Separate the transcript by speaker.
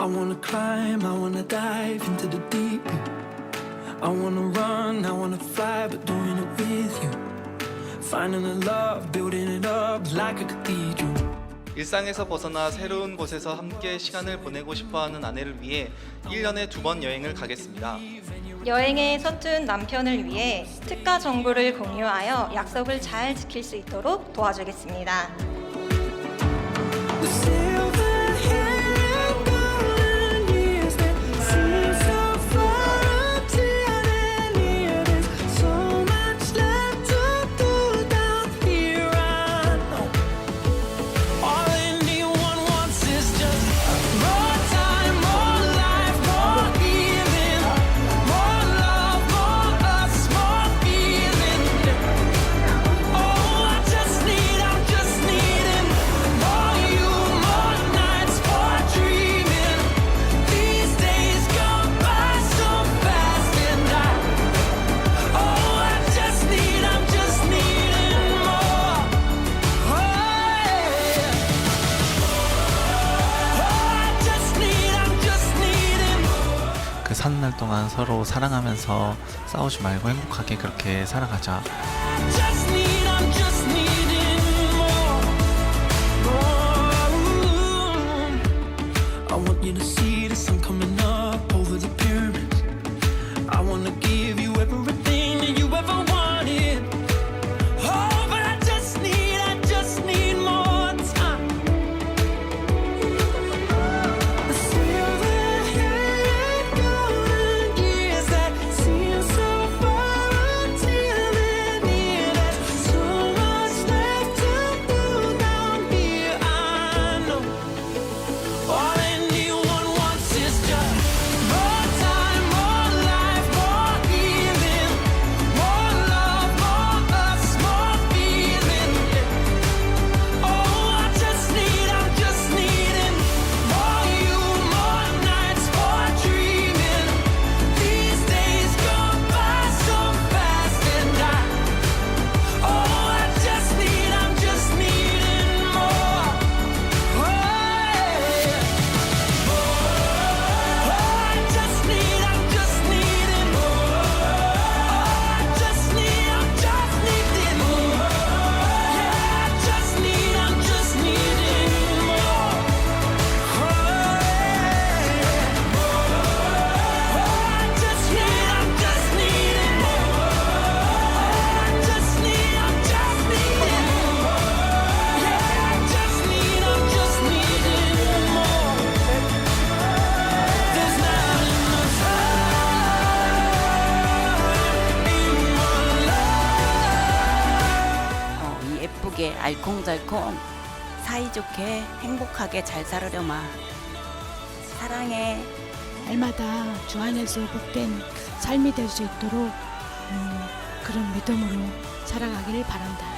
Speaker 1: I wanna climb, I wanna dive into the deep. I wanna run, I wanna fly, but doing it with you. Finding the love, building it up like a cathedral.
Speaker 2: 일상에서 벗어나 새로운 곳에서 함께 시간을 보내고 싶어하는 아내를 위해 1년에 두 번 여행을 가겠습니다.
Speaker 3: 여행에 서툰 남편을 위해 특가 정보를 공유하여 약속을 잘 지킬 수 있도록 도와주겠습니다.
Speaker 1: The
Speaker 4: 날 동안 서로 사랑하면서 싸우지 말고 행복하게 그렇게 살아가자.
Speaker 5: 알콩달콩 사이좋게 행복하게 잘 살으려마. 사랑해.
Speaker 6: 날마다 주 안에서 복된 삶이 될 수 있도록 음, 그런 믿음으로 살아가기를 바란다.